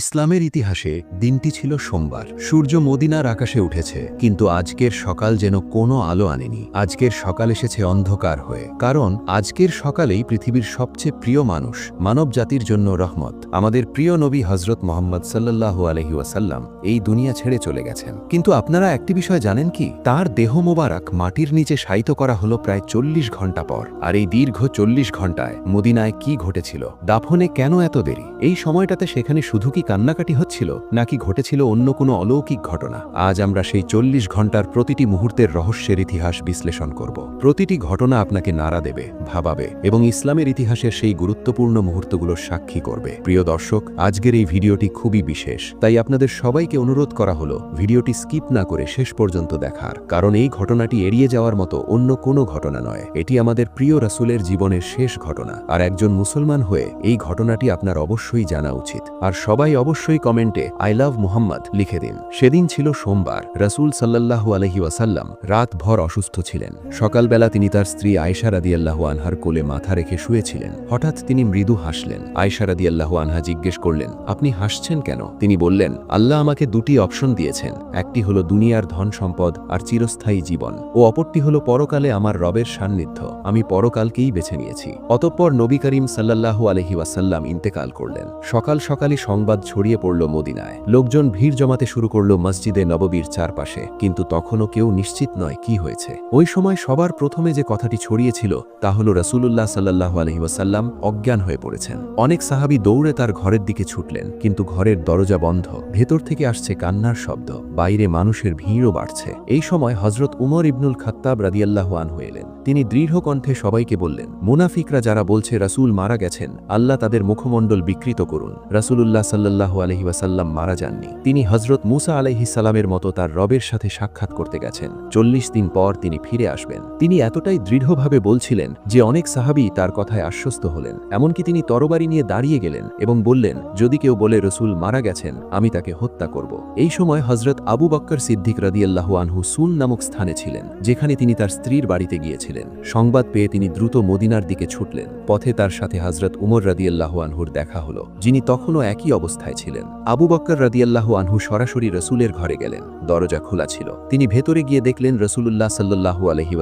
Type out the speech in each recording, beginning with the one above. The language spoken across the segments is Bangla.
ইসলামের ইতিহাসে দিনটি ছিল সোমবার। সূর্য মদিনার আকাশে উঠেছে, কিন্তু আজকের সকাল যেন কোনো আলো আনেনি। আজকের সকাল এসেছে অন্ধকার হয়ে, কারণ আজকের সকালেই পৃথিবীর সবচেয়ে প্রিয় মানুষ মানব জাতির জন্য রহমত। আমাদের প্রিয় নবী হজরত মোহাম্মদ সাল্লাল্লাহু আলহি ওয়াসাল্লাম এই দুনিয়া ছেড়ে চলে গেছেন। কিন্তু আপনারা একটি বিষয় জানেন কি? তার দেহ মোবারক মাটির নিচে শায়িত করা হলো প্রায় চল্লিশ ঘণ্টা পর। আর এই দীর্ঘ চল্লিশ ঘন্টায় মদিনায় কি ঘটেছিল? দাফনে কেন এত দেরি? এই সময়টাতে সেখানে শুধু কি কান্নাকাটি হচ্ছিল নাকি ঘটেছিল অন্য কোনো অলৌকিক ঘটনা? আজ আমরা সেই চল্লিশ ঘণ্টার প্রতিটি মুহূর্তের রহস্যের ইতিহাস বিশ্লেষণ করব। প্রতিটি ঘটনা আপনাকে নাড়া দেবে, ভাবাবে এবং ইসলামের ইতিহাসের সেই গুরুত্বপূর্ণ মুহূর্তগুলোর সাক্ষী করবে। প্রিয় দর্শক, আজকের এই ভিডিওটি খুবই বিশেষ, তাই আপনাদের সবাইকে অনুরোধ করা হলো ভিডিওটি স্কিপ না করে শেষ পর্যন্ত দেখার, কারণ এই ঘটনাটি এড়িয়ে যাওয়ার মতো অন্য কোনো ঘটনা নয়। এটি আমাদের প্রিয় রাসুলের জীবনের শেষ ঘটনা, আর একজন মুসলমান হয়ে এই ঘটনাটি আপনার অবশ্যই জানা উচিত। আর সবাই অবশ্যই কমেন্টে আই লাভ মুহাম্মদ লিখে দিন। সেদিন ছিল সোমবার। রাসূল সাল্লাল্লাহু আলহি ওয়াসাল্লাম রাত ভর অসুস্থ ছিলেন। সকালবেলা তিনি তার স্ত্রী আয়সা রাদিয়াল্লাহু আনহার কোলে মাথা রেখে শুয়েছিলেন। হঠাৎ তিনি মৃদু হাসলেন। আয়সা রাদিয়াল্লাহু আনহা জিজ্ঞেস করলেন, আপনি হাসছেন কেন? তিনি বললেন, আল্লাহ আমাকে দুটি অপশন দিয়েছেন। একটি হলো দুনিয়ার ধন সম্পদ আর চিরস্থায়ী জীবন। ও অপরটি হলো পরকালে আমার রবের সান্নিধ্য। আমি পরকালকেই বেছে নিয়েছি। অতঃপর নবী করিম সাল্লাল্লাহু আলহি ওয়াসাল্লাম ইন্তেকাল করলেন। সকাল সকালই সংবাদ ছড়িয়ে পড়ল মদিনায়। লোকজন ভিড় জমাতে শুরু করল মসজিদে নববীর চারপাশে। কিন্তু তখনও কেউ নিশ্চিত নয় কি হয়েছে। ওই সময় সবার প্রথমে যে কথাটি ছড়িয়েছিল, তা হল রসুল্লাহ সাল্লাহু আলহিবাসাল্লাম অজ্ঞান হয়ে পড়েছেন। অনেক সাহাবি দৌড়ে তার ঘরের দিকে ছুটলেন, কিন্তু ঘরের দরজা বন্ধ। ভেতর থেকে আসছে কান্নার শব্দ। বাইরে মানুষের ভিড়ও বাড়ছে। এই সময় হজরত উমর ইবনুল খাত্তাব রাদিয়াল্লাহু আনহু এলেন। তিনি দৃঢ় কণ্ঠে সবাইকে বললেন, মুনাফিকরা যারা বলছে রাসূল মারা গেছেন, আল্লাহ তাদের মুখমণ্ডল বিকৃত করুন। রাসূলুল্লাহ সাল্লাল্লাহু আলহি ওয়াসাল্লাম মারা যাননি। তিনি হজরত মুসা আলাইহি সালামের মতো তার রবের সাথে সাক্ষাৎ করতে গেছেন। চল্লিশ দিন পর তিনি ফিরে আসবেন। তিনি এতটাই দৃঢ়ভাবে বলছিলেন যে অনেক সাহাবি তার কথায় আশ্বস্ত হলেন, এমনকি তিনি তরবারি নিয়ে দাঁড়িয়ে গেলেন এবং বললেন, যদি কেউ বলে রসুল মারা গেছেন, আমি তাকে হত্যা করব। এই সময় হজরত আবু বক্কর সিদ্দিক রাদিয়াল্লাহু আনহু সুন নামক স্থানে ছিলেন, যেখানে তিনি তার স্ত্রীর বাড়িতে গিয়েছিলেন। সংবাদ পেয়ে তিনি দ্রুত মদিনার দিকে ছুটলেন। পথে তার সাথে হজরত উমর রাদিয়াল্লাহু আনহুর দেখা হলো, যিনি তখনও একই অবস্থায় ছিলেন। আবু বক্কর রাদিয়াল্লাহু আনহু সরাসরি রসুলের ঘরে গেলেন। দরজা খোলা ছিল। তিনি ভেতরে গিয়ে দেখলেন রসুলুল্লাহ সাল্লাহু আলহি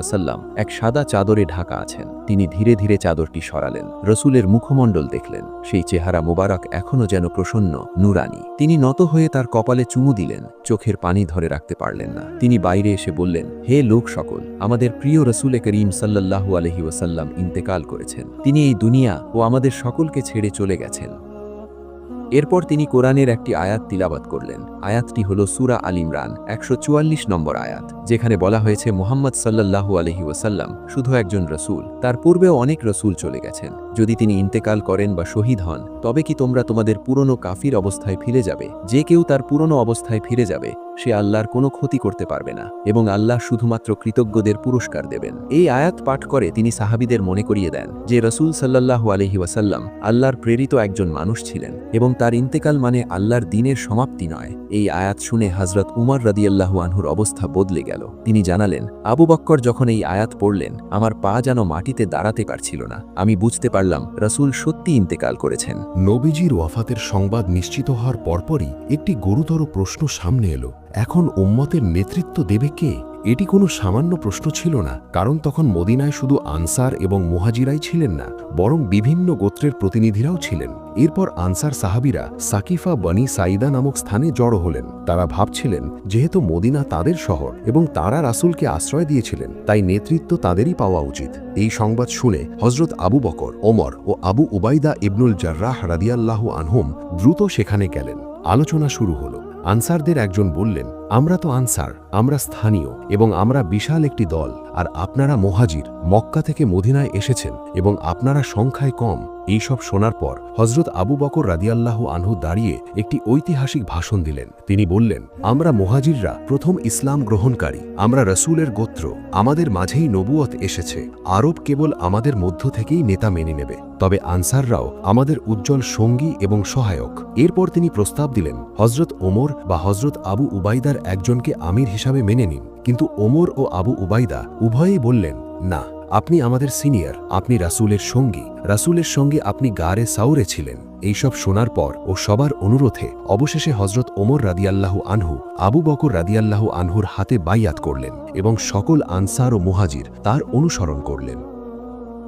এক সাদা চাদরে ঢাকা আছেন। তিনি ধীরে ধীরে চাদরটি সরালেন। রসুলের মুখমণ্ডল দেখলেন। সেই চেহারা মোবারক এখনও যেন প্রসন্ন, নুরানি। তিনি নত হয়ে তার কপালে চুমু দিলেন। চোখের পানি ধরে রাখতে পারলেন না। তিনি বাইরে এসে বললেন, হে লোক সকল, আমাদের প্রিয় রসুলে করিম সাল্লাহু আলহি ওয়াসাল্লাম ইন্তেকাল করেছেন। তিনি এই দুনিয়া ও আমাদের সকলকে ছেড়ে চলে গেছেন। এরপর তিনি কোরআনের একটি আয়াত তিলাবাত করলেন। আয়াতটি হল সুরা আল ইমরান, একশো চুয়াল্লিশ নম্বর আয়াত, যেখানে বলা হয়েছে মোহাম্মদ সাল্লাহু আলহি ওয়াসাল্লাম শুধু একজন রসুল, তার পূর্বেও অনেক রসুল চলে গেছেন। যদি তিনি ইন্তেকাল করেন বা শহীদ হন, তবে কি তোমরা তোমাদের পুরনো কাফির অবস্থায় ফিরে যাবে? যে কেউ তার পুরনো অবস্থায় ফিরে যাবে, সে আল্লাহর কোনো ক্ষতি করতে পারবে না, এবং আল্লাহ শুধুমাত্র কৃতজ্ঞদের পুরস্কার দেবেন। এই আয়াত পাঠ করে তিনি সাহাবিদের মনে করিয়ে দেন যে রসুল সাল্লাহু আলহি ওয়াসাল্লাম আল্লাহর প্রেরিত একজন মানুষ ছিলেন, এবং তার ইন্তেকাল মানে আল্লাহর দিনের সমাপ্তি নয়। এই আয়াত শুনে হজরত উমর রাদিয়াল্লাহু আনহুর অবস্থা বদলে গেল। তিনি জানালেন, আবু বক্কর যখন এই আয়াত পড়লেন, আমার পা যেন মাটিতে দাঁড়াতে পারছিল না, আমি বুঝতে পারলাম, রাসুল সত্যি ইন্তেকাল করেছেন। নবীজির ওয়াফাতের সংবাদ নিশ্চিত হওয়ার পরপরই একটি গুরুতর প্রশ্ন সামনে এলো। এখন উম্মতের নেতৃত্ব দেবে কে? এটি কোনো সামান্য প্রশ্ন ছিল না, কারণ তখন মদিনায় শুধু আনসার এবং মুহাজিরাই ছিলেন না, বরং বিভিন্ন গোত্রের প্রতিনিধিরাও ছিলেন। এরপর আনসার সাহাবিরা সাকিফা বনি সাইদা নামক স্থানে জড়ো হলেন। তারা ভাবছিলেন, যেহেতু মদিনা তাদের শহর এবং তারা রাসুলকে আশ্রয় দিয়েছিলেন, তাই নেতৃত্ব তাদেরই পাওয়া উচিত। এই সংবাদ শুনে হজরত আবু বকর, ওমর ও আবু উবাইদা ইবনুল জার্রাহ রাদিয়াল্লাহু আনহুম দ্রুত সেখানে গেলেন। আলোচনা শুরু হলো। আনসারদের একজন বললেন, আমরা তো আনসার, আমরা স্থানীয় এবং আমরা বিশাল একটি দল, আর আপনারা মোহাজির, মক্কা থেকে মদিনায় এসেছেন এবং আপনারা সংখ্যায় কম। এইসব শোনার পর হজরত আবু বকর রাদিয়াল্লাহ আনহু দাঁড়িয়ে একটি ঐতিহাসিক ভাষণ দিলেন। তিনি বললেন, আমরা মোহাজিররা প্রথম ইসলাম গ্রহণকারী। আমরা রসুলের গোত্র। আমাদের মাঝেই নবুয়ত এসেছে। আরব কেবল আমাদের মধ্য থেকেই নেতা মেনে নেবে। তবে আনসাররাও আমাদের উজ্জ্বল সঙ্গী এবং সহায়ক। এরপর তিনি প্রস্তাব দিলেন হজরত ওমর বা হজরত আবু উবাইদার একজনকে আমির হিসাবে মেনে নিন। কিন্তু ওমর ও আবু উবাইদা উভয়েই বললেন, না। আপনি আমাদের সিনিয়র, আপনি রাসুলের সঙ্গী, রাসুলের সঙ্গে আপনি গারে সাউরে ছিলেন। এইসব শোনার পর ও সবার অনুরোধে অবশেষে হজরত ওমর রাদিয়াল্লাহু আনহু, আবু বকর রাদিয়াল্লাহু আনহুর হাতে বাইয়াত করলেন এবং সকল আনসার ও মুহাজির তার অনুসরণ করলেন।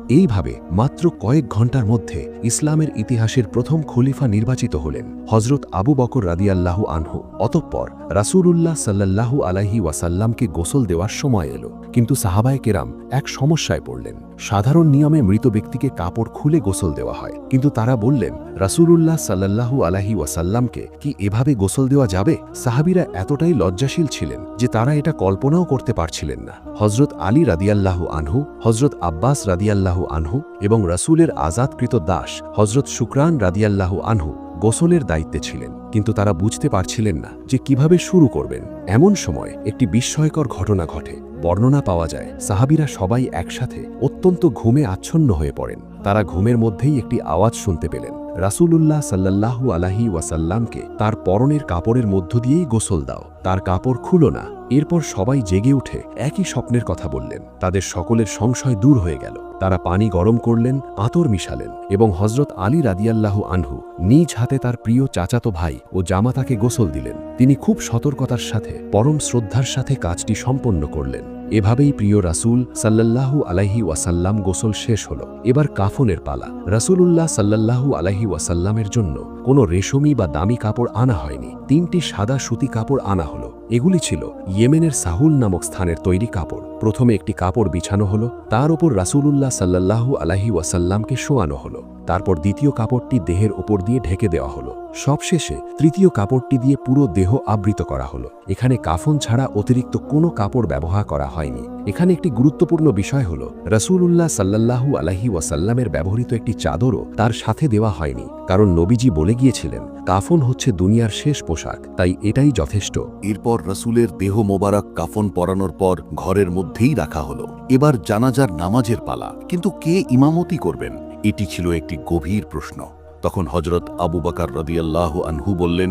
এইভাবে মাত্র কয়েক ঘণ্টার মধ্যে ইসলামের ইতিহাসের প্রথম খলিফা নির্বাচিত হলেন হজরত আবু বকর রাদিয়াল্লাহু আনহু। অতঃপর রাসূলুল্লাহ সাল্লাল্লাহু আলাইহি ওয়াসাল্লামকে গোসল দেওয়ার সময় এলো। কিন্তু সাহাবায়ে কেরাম এক সমস্যায় পড়লেন। সাধারণ নিয়মে মৃত ব্যক্তিকে কাপড় খুলে গোসল দেওয়া হয়। কিন্তু তারা বললেন, রাসূলুল্লাহ সাল্লাল্লাহু আলাইহি ওয়াসাল্লামকে কি এভাবে গোসল দেওয়া যাবে? সাহাবিরা এতটাই লজ্জাশীল ছিলেন যে তারা এটা কল্পনাও করতে পারছিলেন না। হজরত আলী রাদিয়াল্লাহু আনহু হজরত আব্বাস রাদিয়াল্লাহু আনহু এবং রাসূলের আজাদকৃত দাস হজরত শুক্রান রাদিয়াল্লাহু আনহু গোসলের দায়িত্বে ছিলেন। কিন্তু তারা বুঝতে পারছিলেন না যে কীভাবে শুরু করবেন। এমন সময় একটি বিস্ময়কর ঘটনা ঘটে। বর্ণনা পাওয়া যায়, সাহাবিরা সবাই একসাথে অত্যন্ত ঘুমে আচ্ছন্ন হয়ে পড়েন। তারা ঘুমের মধ্যেই একটি আওয়াজ শুনতে পেলেন। রাসূলুল্লাহ সাল্লাল্লাহু আলাহি ওয়াসাল্লামকে তার পরনের কাপড়ের মধ্য দিয়েই গোসল দাও, তার কাপড় খুলো না। এরপর সবাই জেগে উঠে একই স্বপ্নের কথা বললেন। তাদের সকলের সংশয় দূর হয়ে গেল। তারা পানি গরম করলেন, আতর মিশালেন এবং হজরত আলী রাদিয়াল্লাহু আনহু নিজ হাতে তার প্রিয় চাচাতো ভাই ও জামাতাকে গোসল দিলেন। তিনি খুব সতর্কতার সাথে, পরম শ্রদ্ধার সাথে কাজটি সম্পন্ন করলেন। এভাবেই প্রিয় রাসূল সাল্লাল্লাহু আলাইহি ওয়াসাল্লাম গোসল শেষ হল। এবার কাফনের পালা। রাসূলুল্লাহ সাল্লাল্লাহু আলাইহি ওয়াসাল্লামের জন্য কোনো রেশমি বা দামি কাপড় আনা হয়নি। তিনটি সাদা সুতি কাপড় আনা হলো। এগুলি ছিল ইয়েমেনের সাহুল নামক স্থানের তৈরি কাপড়। প্রথমে একটি কাপড় বিছানো হলো, তার ওপর রাসূলুল্লাহ সাল্লাল্লাহু আলাহি ওয়াসাল্লামকে শোয়ানো হলো। তারপর দ্বিতীয় কাপড়টি দেহের ওপর দিয়ে ঢেকে দেওয়া হলো। সবশেষে তৃতীয় কাপড়টি দিয়ে পুরো দেহ আবৃত করা হলো। এখানে কাফন ছাড়া অতিরিক্ত কোনো কাপড় ব্যবহার করা হয়নি। এখানে একটি গুরুত্বপূর্ণ বিষয় হল রসুল্লাহ সাল্লাল্লাহু আলাহি ওয়াসাল্লামের ব্যবহৃত একটি চাদরও তার সাথে দেওয়া হয়নি, কারণ নবীজি বলে গিয়েছিলেন কাফন হচ্ছে দুনিয়ার শেষ পোশাক, তাই এটাই যথেষ্ট। এরপর রসুলের দেহ মোবারক কাফন পরানোর পর ঘরের মধ্যেই রাখা হলো। এবার জানাজার নামাজের পালা, কিন্তু কে ইমামতি করবেন? এটি ছিল একটি গভীর প্রশ্ন। তখন হজরত আবু বাকার রদিয়াল্লাহ আনহু বললেন,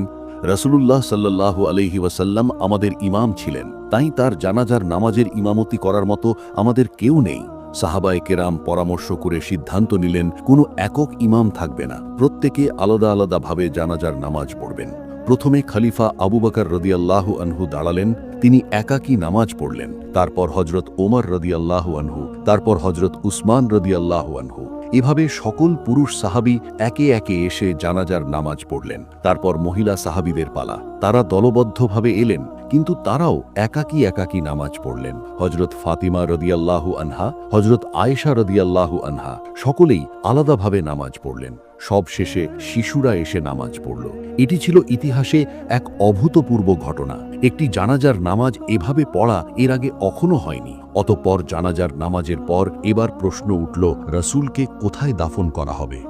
রসুলুল্লাহ সাল্লাহ আলহি ওয়াসাল্লাম আমাদের ইমাম ছিলেন, তাই তার জানাজার নামাজের ইমামতি করার মতো আমাদের কেউ নেই। সাহাবায়ে কেরাম পরামর্শ করে সিদ্ধান্ত নিলেন, কোনো একক ইমাম থাকবে না। প্রত্যেকে আলাদা আলাদাভাবে জানাজার নামাজ পড়বেন। প্রথমে খালিফা আবু বাকার রদিয়াল্লাহু আনহু দাঁড়ালেন তিনি একাকী নামাজ পড়লেন। তারপর হজরত ওমর রদিয়াল্লাহু আনহু, তারপর হজরত উসমান রদিয়াল্লাহু আনহু। এভাবে সকল পুরুষ সাহাবি একে একে এসে জানাজার নামাজ পড়লেন। তারপর মহিলা সাহাবিদের পালা। তারা দলবদ্ধভাবে এলেন, কিন্তু তারাও একাকী একাকী নামাজ পড়লেন। হজরত ফাতিমা রদিয়াল্লাহু আনহা হজরত আয়েশা রদিয়াল্লাহু আনহা, সকলেই আলাদাভাবে নামাজ পড়লেন। সব শেষে শিশুরা এসে নামাজ পড়ল। এটি ছিল ইতিহাসে এক অভূতপূর্ব ঘটনা। একটি জানাজার নামাজ এভাবে পড়া এর আগে কখনো হয়নি। অতপর জানাজার নামাজের পর এবার প্রশ্ন উঠল, রসুলকে কোথায় দাফন করা হবে?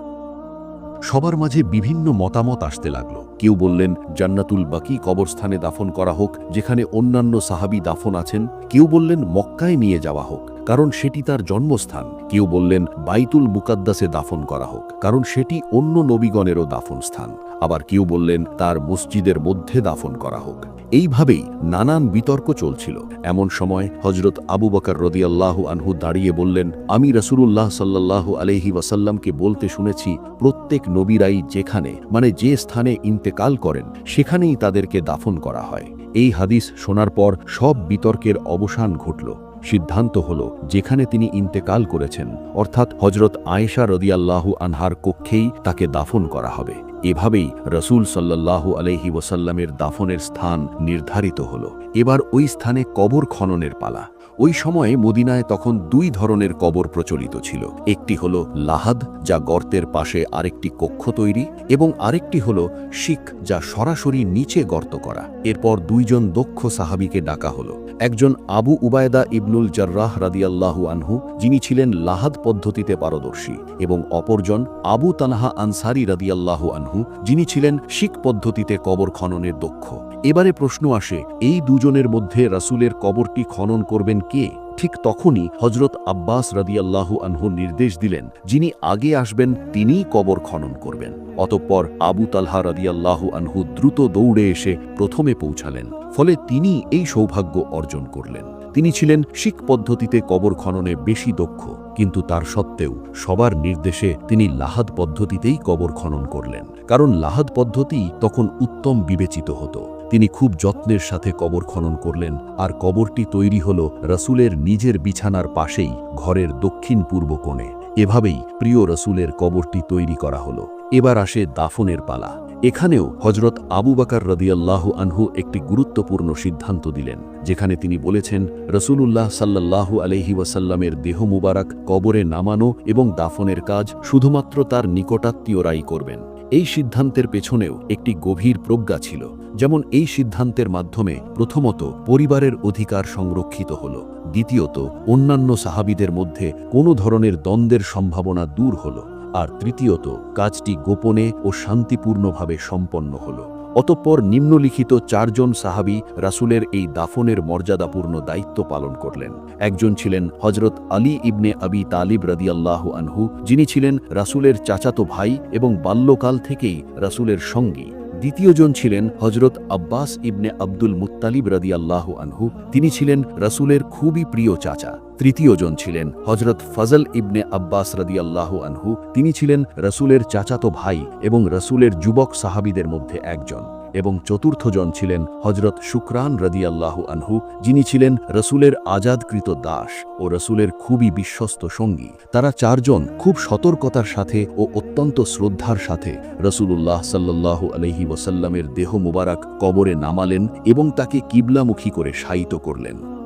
সবার মাঝে বিভিন্ন মতামত আসতে লাগল। কেউ বললেন, জান্নাতুল বাকি কবরস্থানে দাফন করা হোক, যেখানে অন্যান্য সাহাবি দাফন আছেন। কেউ বললেন, মক্কায় নিয়ে যাওয়া হোক। কারণ সেটি তার জন্মস্থান। কেউ বললেন, বাইতুল মুকাদ্দাসে দাফন করা হোক। কারণ সেটি অন্য নবীগণেরও দাফন স্থান আবার কেউ বললেন, তার মসজিদের মধ্যে দাফন করা হোক। এইভাবেই নানান বিতর্ক চলছিল। এমন সময় হজরত আবু বকর রদিয়াল্লাহু আনহু দাঁড়িয়ে বললেন, আমি রসুলুল্লাহ সাল্লাল্লাহু আলহি ওয়াসাল্লামকে বলতে শুনেছি, প্রত্যেক নবীরাই যেখানে মানে যে স্থানে ইন্তেকাল করেন, সেখানেই তাদেরকে দাফন করা হয়। এই হাদিস শোনার পর সব বিতর্কের অবসান ঘটল। সিদ্ধান্ত হল যেখানে তিনি ইন্তেকাল করেছেন, অর্থাৎ হজরত আয়েশা রদিয়াল্লাহু আনহার কক্ষেই তাকে দাফন করা হবে। এভাবেই রসুল সাল্লাল্লাহু আলহি ওসাল্লামের দাফনের স্থান নির্ধারিত হল। এবার ওই স্থানে কবর খননের পালা। ওই সময়ে মদিনায় তখন দুই ধরনের কবর প্রচলিত ছিল। একটি হল লাহাদ, যা গর্তের পাশে আরেকটি কক্ষ তৈরি, এবং আরেকটি হল শিখ, যা সরাসরি নিচে গর্ত করা। এরপর দুইজন দক্ষ সাহাবিকে ডাকা হলো। একজন আবু উবায়দা ইবনুল জার্রাহ রাদিয়াল্লাহু আনহু, যিনি ছিলেন লাহাদ পদ্ধতিতে পারদর্শী, এবং অপরজন আবু তানহা আনসারি রাদিয়াল্লাহু আনহু, যিনি ছিলেন শিখ পদ্ধতিতে কবর খননের দক্ষ। এবারে প্রশ্ন আসে, এই দুজনের মধ্যে রাসূলের কবরটি খনন করবেন কে? ঠিক তখনই হজরত আব্বাস রাদিয়াল্লাহু আনহু নির্দেশ দিলেন, যিনি আগে আসবেন তিনিই কবর খনন করবেন। অতঃপর আবু তালহা রাদিয়াল্লাহু আনহু দ্রুত দৌড়ে এসে প্রথমে পৌঁছালেন, ফলে তিনি এই সৌভাগ্য অর্জন করলেন। তিনি ছিলেন শিখ পদ্ধতিতে কবর খননে বেশি দক্ষ, কিন্তু তার সত্ত্বেও সবার নির্দেশে তিনি লাহাদ পদ্ধতিতেই কবর খনন করলেন, কারণ লাহাদ পদ্ধতি তখন উত্তম বিবেচিত হতো। তিনি খুব যত্নের সাথে কবর খনন করলেন, আর কবরটি তৈরি হল রসুলের নিজের বিছানার পাশেই, ঘরের দক্ষিণ পূর্ব কোণে। এভাবেই প্রিয় রসুলের কবরটি তৈরি করা হলো। এবার আসে দাফনের পালা। এখানেও হজরত আবু বাকার রদিয়াল্লাহু আনহু একটি গুরুত্বপূর্ণ সিদ্ধান্ত দিলেন, যেখানে তিনি বলেছেন, রসুলুল্লাহ সাল্লাল্লাহু আলহি ওয়াসাল্লামের দেহ মুবারক কবরে নামানো এবং দাফনের কাজ শুধুমাত্র তার নিকটাত্মীয়রাই করবেন। এই সিদ্ধান্তের পেছনেও একটি গভীর প্রজ্ঞা ছিল। যেমন এই সিদ্ধান্তের মাধ্যমে প্রথমত পরিবারের অধিকার সংরক্ষিত হল, দ্বিতীয়ত অন্যান্য সাহাবিদের মধ্যে কোনো ধরনের দ্বন্দ্বের সম্ভাবনা দূর হল, আর তৃতীয়ত কাজটি গোপনে ও শান্তিপূর্ণভাবে সম্পন্ন হল। অতঃপর নিম্নলিখিত চারজন সাহাবি রাসুলের এই দাফনের মর্যাদাপূর্ণ দায়িত্ব পালন করলেন। একজন ছিলেন হজরত আলী ইবনে আবি তালিব রদিয়াল্লাহু আনহু, যিনি ছিলেন রাসুলের চাচাতো ভাই এবং বাল্যকাল থেকেই রাসুলের সঙ্গী। দ্বিতীয়জন ছিলেন হজরত আব্বাস ইবনে আব্দুল মুত্তালিব রদিয়াল্লাহু আনহু। তিনি ছিলেন রাসুলের খুবই প্রিয় চাচা। তৃতীয়জন ছিলেন হজরত ফজল ইবনে আব্বাস রদিয়াল্লাহু আনহু। তিনি ছিলেন রসুলের চাচাতো ভাই এবং রসুলের যুবক সাহাবিদের মধ্যে একজন। এবং চতুর্থজন ছিলেন হজরত শুক্রান রদিয়াল্লাহু আনহু, যিনি ছিলেন রসুলের আজাদকৃত দাস ও রসুলের খুবই বিশ্বস্ত সঙ্গী। তারা চারজন খুব সতর্কতার সাথে ও অত্যন্ত শ্রদ্ধার সাথে রসুলুল্লাহ সাল্লাহ আলহি ওসাল্লামের দেহ মুবারক কবরে নামালেন এবং তাকে কিবলামুখী করে শায়িত করলেন।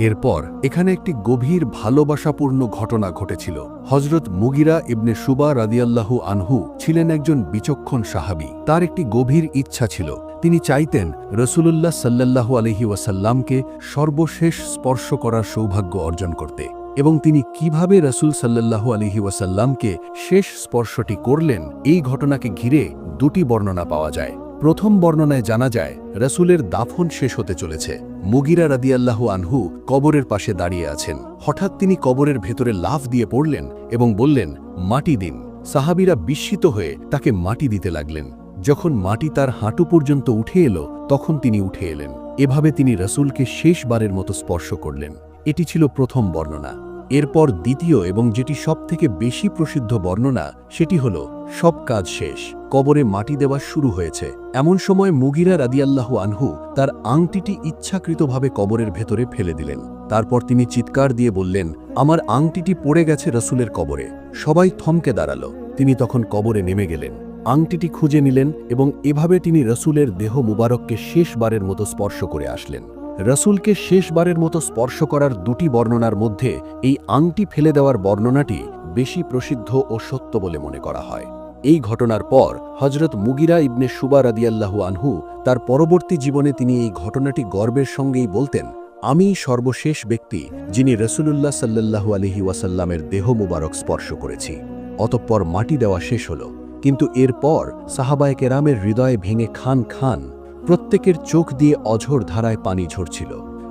এরপর এখানে একটি গভীর ভালোবাসাপূর্ণ ঘটনা ঘটেছিল। হজরত মুগিরা ইবনে সুবা রাদিয়াল্লাহু আনহু ছিলেন একজন বিচক্ষণ সাহাবি। তার একটি গভীর ইচ্ছা ছিল। তিনি চাইতেন রসুলুল্লাহ সাল্লাল্লাহু আলহি ওয়াসাল্লামকে সর্বশেষ স্পর্শ করার সৌভাগ্য অর্জন করতে এবং তিনি কীভাবে রসুল সাল্লাল্লাহু আলহি ওয়াসাল্লামকে শেষ স্পর্শটি করলেন, এই ঘটনাকে ঘিরে দুটি বর্ণনা পাওয়া যায়। প্রথম বর্ণনায় জানা যায়, রসুলের দাফন শেষ হতে চলেছে। মুগিরা রাদিয়াল্লাহু আনহু কবরের পাশে দাঁড়িয়ে আছেন। হঠাৎ তিনি কবরের ভেতরে লাফ দিয়ে পড়লেন এবং বললেন, মাটি দিন। সাহাবিরা বিস্মিত হয়ে তাকে মাটি দিতে লাগলেন। যখন মাটি তার হাঁটু পর্যন্ত উঠে এলো, তখন তিনি উঠে এলেন। এভাবে তিনি রসুলকে শেষবারের মতো স্পর্শ করলেন। এটি ছিল প্রথম বর্ণনা। এরপর দ্বিতীয় এবং যেটি সবথেকে বেশি প্রসিদ্ধ বর্ণনা, সেটি হল, সব কাজ শেষ, কবরে মাটি দেওয়া শুরু হয়েছে। এমন সময় মুগিরা রাদিয়াল্লাহু আনহু তার আংটিটি ইচ্ছাকৃতভাবে কবরের ভেতরে ফেলে দিলেন। তারপর তিনি চিৎকার দিয়ে বললেন, আমার আংটিটি পড়ে গেছে রসুলের কবরে। সবাই থমকে দাঁড়াল। তিনি তখন কবরে নেমে গেলেন। আংটিটি খুঁজে নিলেন এবং এভাবে তিনি রসুলের দেহ মুবারককে শেষবারের মতো স্পর্শ করে আসলেন। রসুলকে শেষবারের মতো স্পর্শ করার দুটি বর্ণনার মধ্যে এই আংটি ফেলে দেওয়ার বর্ণনাটি বেশি প্রসিদ্ধ ও সত্য বলে মনে করা হয়। এই ঘটনার পর হজরত মুগিরা ইবনে সুবা রাদিয়াল্লাহু আনহু তার পরবর্তী জীবনে তিনি এই ঘটনাটি গর্বের সঙ্গেই বলতেন, আমি সর্বশেষ ব্যক্তি যিনি রসুলুল্লাহ সাল্লাল্লাহু আলহি ওয়াসাল্লামের দেহ মুবারক স্পর্শ করেছি। অতঃপর মাটি দেওয়া শেষ হল। কিন্তু এরপর সাহাবায় কেরামের হৃদয়ে ভেঙে খান খান প্রত্যেকের চোখ দিয়ে অঝোর ধারায় পানি ঝরছিল।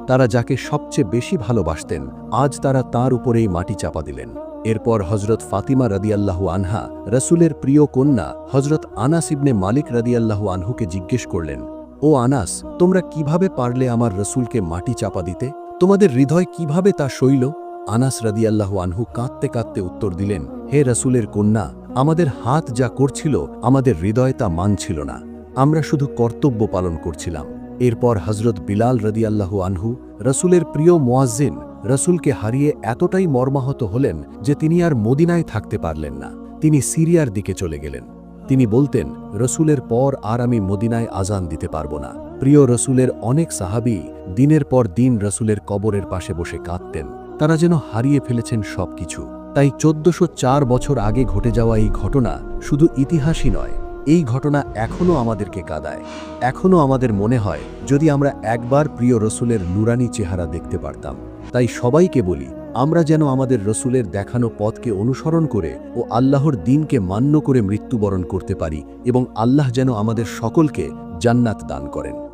তারা যাকে সবচেয়ে বেশি ভালোবাসতেন, আজ তারা তার উপরেই মাটি চাপা দিলেন। এরপর হজরত ফাতিমা রাদিয়াল্লাহু আনহা রসুলের প্রিয় কন্যা হজরত আনাস ইবনে মালিক রাদিয়াল্লাহু আনহুকে জিজ্ঞেস করলেন, ও আনাস, তোমরা কীভাবে পারলে আমার রসুলকে মাটি চাপা দিতে? তোমাদের হৃদয় কীভাবে তা সইল? আনাস রাদিয়াল্লাহু আনহু কাঁদতে কাঁদতে উত্তর দিলেন, হে রসুলের কন্যা, আমাদের হাত যা করছিল, আমাদের হৃদয় তা মানছিল না। আমরা শুধু কর্তব্য পালন করছিলাম। এরপর হজরত বিলাল রদিয়াল্লাহু আনহু রসুলের প্রিয় মোয়াজ্জিন রসুলকে হারিয়ে এতটাই মর্মাহত হলেন যে তিনি আর মদিনায় থাকতে পারলেন না। তিনি সিরিয়ার দিকে চলে গেলেন। তিনি বলতেন, রসুলের পর আর আমি মদিনায় আজান দিতে পারব না। প্রিয় রসুলের অনেক সাহাবি দিনের পর দিন রসুলের কবরের পাশে বসে কাঁদতেন। তারা যেন হারিয়ে ফেলেছেন সবকিছু। তাই চোদ্দশো বছর আগে ঘটে যাওয়া এই ঘটনা শুধু ইতিহাসই নয় এই ঘটনা এখনও আমাদেরকে কাদায়। এখনও আমাদের মনে হয়, যদি আমরা একবার প্রিয় রসুলের নুরানি চেহারা দেখতে পারতাম। তাই সবাইকে বলি, আমরা যেন আমাদের রসুলের দেখানো পথকে অনুসরণ করে ও আল্লাহর দিনকে মান্য করে মৃত্যুবরণ করতে পারি এবং আল্লাহ যেন আমাদের সকলকে জান্নাত দান করেন।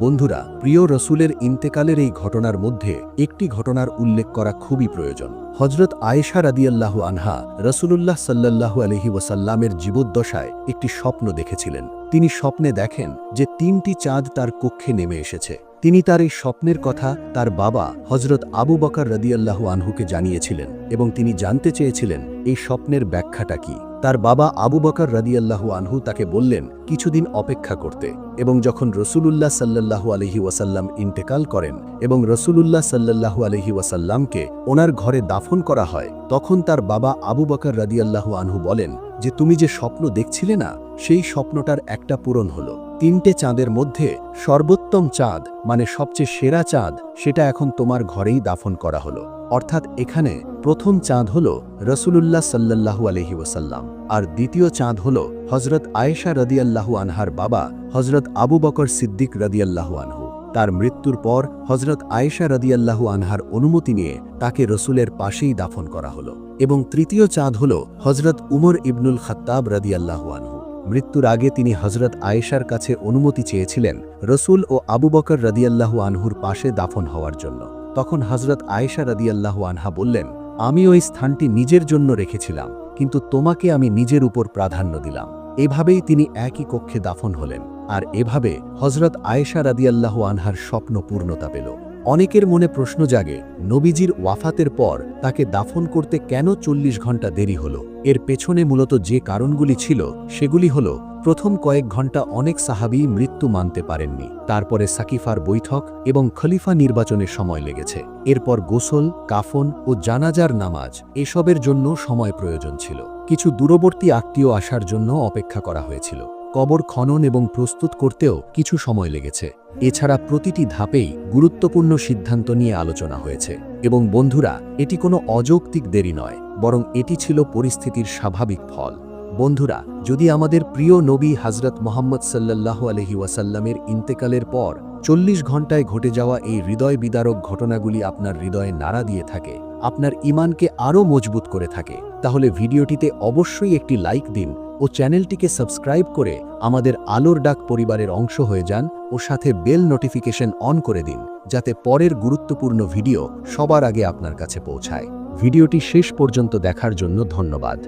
বন্ধুরা, প্রিয় রসুলের ইন্তেকালের এই ঘটনার মধ্যে একটি ঘটনার উল্লেখ করা খুবই প্রয়োজন। হজরত আয়েশা রাদিয়াল্লাহু আনহা রসুলুল্লাহ সাল্লাল্লাহু আলহি ওয়াসাল্লামের জীবদ্দশায় একটি স্বপ্ন দেখেছিলেন। তিনি স্বপ্নে দেখেন যে তিনটি চাঁদ তার কক্ষে নেমে এসেছে। তিনি তার এই স্বপ্নের কথা তার বাবা হজরত আবু বকার রদিয়াল্লাহু আনহুকে জানিয়েছিলেন এবং তিনি জানতে চেয়েছিলেন, এই স্বপ্নের ব্যাখ্যাটা কি? তার বাবা আবু বকার রদিয়াল্লাহু আনহু তাকে বললেন, কিছুদিন অপেক্ষা করতে। এবং যখন রসুলুল্লাহ সাল্লাল্লাহু আলহি ওয়াসাল্লাম ইন্তেকাল করেন এবং রসুলুল্লাহ সাল্লাল্লাহু আলহি ওয়াসাল্লামকে ওনার ঘরে দাফন করা হয়, তখন তার বাবা আবু বকার রদিয়াল্লাহু আনহু বলেন যে, তুমি যে স্বপ্ন দেখছিলে না, সেই স্বপ্নটার একটা পূরণ হলো। তিনটে চাঁদের মধ্যে সর্বোত্তম চাঁদ মানে সবচেয়ে সেরা চাঁদ, সেটা এখন তোমার ঘরেই দাফন করা হলো। অর্থাৎ এখানে প্রথম চাঁদ হল রসুলুল্লাহ সাল্লাল্লাহু আলহি ওসাল্লাম আর দ্বিতীয় চাঁদ হল হজরত আয়েশা রদিয়াল্লাহু আনহার বাবা হজরত আবু বকর সিদ্দিক রদিয়াল্লাহু আনহু। তার মৃত্যুর পর হজরত আয়েশা রদিয়াল্লাহু আনহার অনুমতি নিয়ে তাকে রসুলের পাশেই দাফন করা হলো। এবং তৃতীয় চাঁদ হল হজরত উমর ইবনুল খত্তাব রদিয়াল্লাহু আনহু। মৃত্যুর আগে তিনি হজরত আয়েশার কাছে অনুমতি চেয়েছিলেন রসুল ও আবু বকর রদিয়াল্লাহু আনহুর পাশে দাফন হওয়ার জন্য। তখন হজরত আয়েশা রদিয়াল্লাহু আনহা বললেন, আমি ওই স্থানটি নিজের জন্য রেখেছিলাম, কিন্তু তোমাকে আমি নিজের উপর প্রাধান্য দিলাম। এভাবেই তিনি একই কক্ষে দাফন হলেন, আর এভাবে হজরত আয়েশা রাদিয়াল্লাহু আনহার স্বপ্ন পূর্ণতা পেল। অনেকের মনে প্রশ্ন জাগে, নবীজির ওয়াফাতের পর তাকে দাফন করতে কেন চল্লিশ ঘণ্টা দেরি হল? এর পেছনে মূলত যে কারণগুলি ছিল, সেগুলি হল, প্রথম কয়েক ঘণ্টা অনেক সাহাবি মৃত্যু মানতে পারেননি, তারপরে সাকিফার বৈঠক এবং খলিফা নির্বাচনের সময় লেগেছে। এরপর গোসল, কাফন ও জানাজার নামাজ এসবের জন্য সময় প্রয়োজন ছিল। কিছু দূরবর্তী আত্মীয় আসার জন্য অপেক্ষা করা হয়েছিল। কবর খনন এবং প্রস্তুত করতেও কিছু সময় লেগেছে। এছাড়া প্রতিটি ধাপেই গুরুত্বপূর্ণ সিদ্ধান্ত নিয়ে আলোচনা হয়েছে। এবং বন্ধুরা, এটি কোনো অযৌক্তিক দেরি নয়, বরং এটি ছিল পরিস্থিতির স্বাভাবিক ফল। বন্ধুরা, যদি আমাদের প্রিয় নবী হজরত মোহাম্মদ সাল্লাহ আলহি ওয়াসাল্লামের ইন্তেকালের পর চল্লিশ ঘন্টায় ঘটে যাওয়া এই হৃদয় বিদারক ঘটনাগুলি আপনার হৃদয়ে নাড়া দিয়ে থাকে, আপনার ইমানকে আরও মজবুত করে থাকে, তাহলে ভিডিওটিতে অবশ্যই একটি লাইক দিন ও চ্যানেলটিকে সাবস্ক্রাইব করে আমাদের আলোর ডাক পরিবারের অংশ হয়ে যান ও সাথে বেল নোটিফিকেশন অন করে দিন, যাতে পরের গুরুত্বপূর্ণ ভিডিও সবার আগে আপনার কাছে পৌঁছায়। ভিডিওটি শেষ পর্যন্ত দেখার জন্য ধন্যবাদ।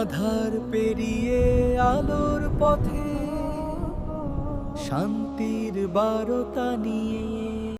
আধার পেরিয়ে আলোর পথে শান্তির বারতা নিয়ে